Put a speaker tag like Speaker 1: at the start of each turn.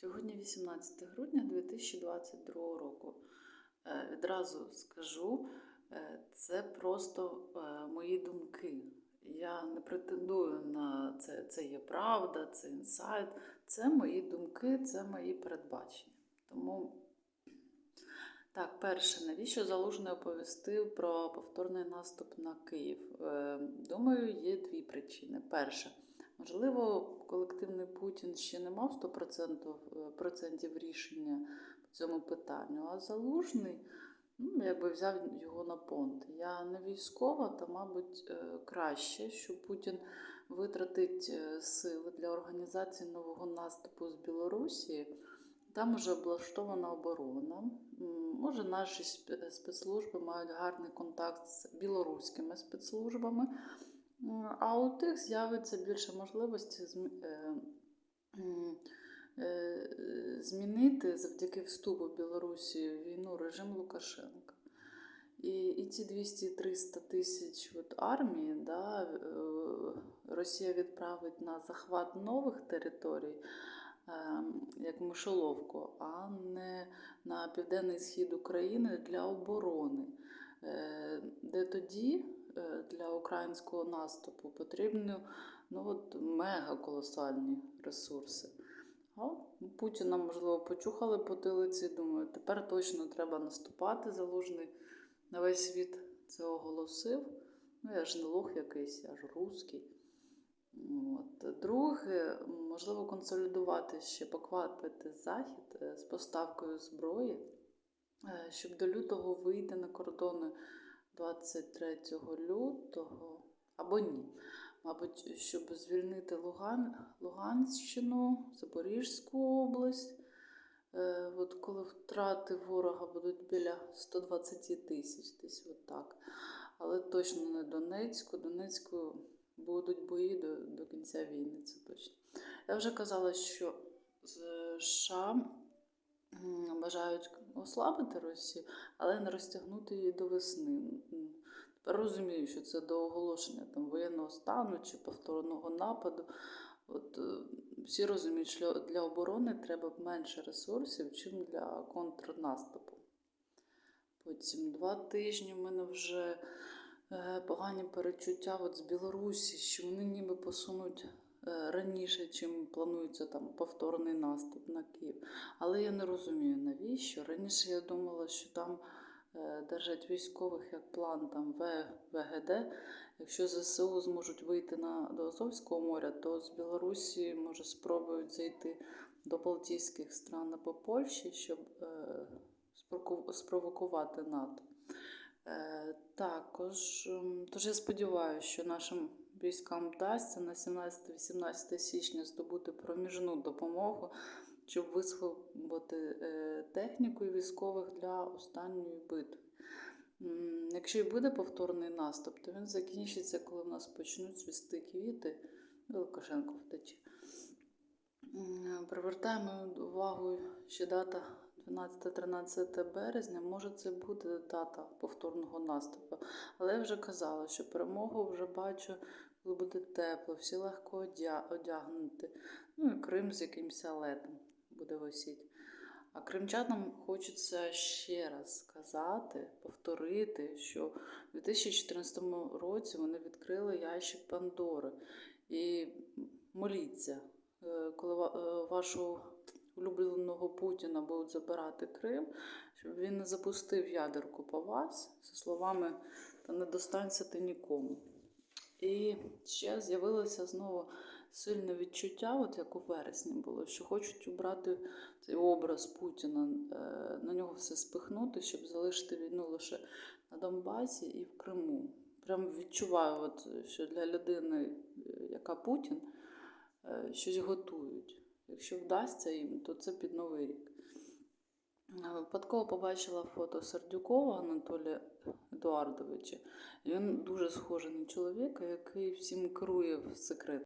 Speaker 1: Сьогодні 18 грудня 2022 року. Е, Відразу скажу, е, це просто е, мої думки. Я не претендую на це, це є правда, це інсайт. Це мої думки, це мої передбачення. Тому, так, перше, навіщо Залужний оповістив про повторний наступ на Київ? Думаю, є дві причини. Перше, можливо, колективний Путін ще не мав 100% е, процентів рішення по цьому питанню, а Залужний ну, якби взяв його на понт. Я не військова, та, мабуть, е, краще, що Путін витратить е, сили для організації нового наступу з Білорусі. Там вже облаштована оборона. Може, наші спецслужби мають гарний контакт з білоруськими спецслужбами, а у тих з'явиться більше можливості е, е, змінити завдяки вступу Білорусі в війну режим Лукашенка. І, і ці 200-300 тисяч от армії да, е, Росія відправить на захват нових територій, як мишоловку, а не на південний схід України для оборони, де тоді для українського наступу потрібні ну, от, мега колосальні ресурси. А Путіна, можливо, почухали по тилиці, думаю, тепер точно треба наступати залужний на весь світ це оголосив. Ну, я ж не лох якийсь, я ж русський. От. Друге, можливо, консолідувати ще, поквапити захід е, з поставкою зброї, е, щоб до лютого вийти на кордони 23 лютого або ні. Мабуть, щоб звільнити Луган, Луганщину, Запорізьку область. Е, От коли втрати ворога будуть біля 120 тисяч, десь отак. Але точно не Донецьку. Донецьку будуть бої до, до кінця війни, це точно. Я вже казала, що США м, бажають ослабити Росію, але не розтягнути її до весни. Тепер розумію, що це до оголошення там, воєнного стану чи повторного нападу. От е, всі розуміють, що для оборони треба менше ресурсів, чим для контрнаступу. Потім два тижні в мене вже е, погані перечуття от з Білорусі, що вони ніби посунуть раніше, чим планується там повторний наступ на Київ. Але я не розумію, навіщо. Раніше я думала, що там е, держать військових як план там ВГД. Якщо ЗСУ зможуть вийти на, до Азовського моря, то з Білорусі може спробують зайти до Балтійських стран або Польщі, щоб е, спровокувати НАТО. Е, також, ем, тож я сподіваюся, що нашим військам вдасться на 17-18 січня здобути проміжну допомогу, щоб висвободити е, техніку і військових для останньої битви. Якщо і буде повторний наступ, то він закінчиться, коли в нас почнуть свісти квіти, і Лукашенко втече. Привертаємо увагу ще дата 12-13 березня. Може, це буде дата повторного наступу. Але я вже казала, що перемогу вже бачу, коли буде тепло, всі легко одягнути. Ну і Крим з якимось летом буде висіти. А кримчанам хочеться ще раз сказати, повторити, що у 2014 році вони відкрили ящик Пандори. І моліться, е, коли е, вашого улюбленого Путіна будуть забирати Крим, щоб він не запустив ядерку по вас зі словами та не достанься ти нікому. І ще з'явилося знову сильне відчуття, от як у вересні було, що хочуть убрати цей образ Путіна, е, на нього все спихнути, щоб залишити війну лише на Донбасі і в Криму. Прям відчуваю, от, що для людини, е, яка Путін, е, щось готують. Якщо вдасться їм, то це під Новий рік. Випадково побачила фото Сердюкова Анатолія Едуардовича. Він дуже схожий на чоловіка, який всім керує в секрет.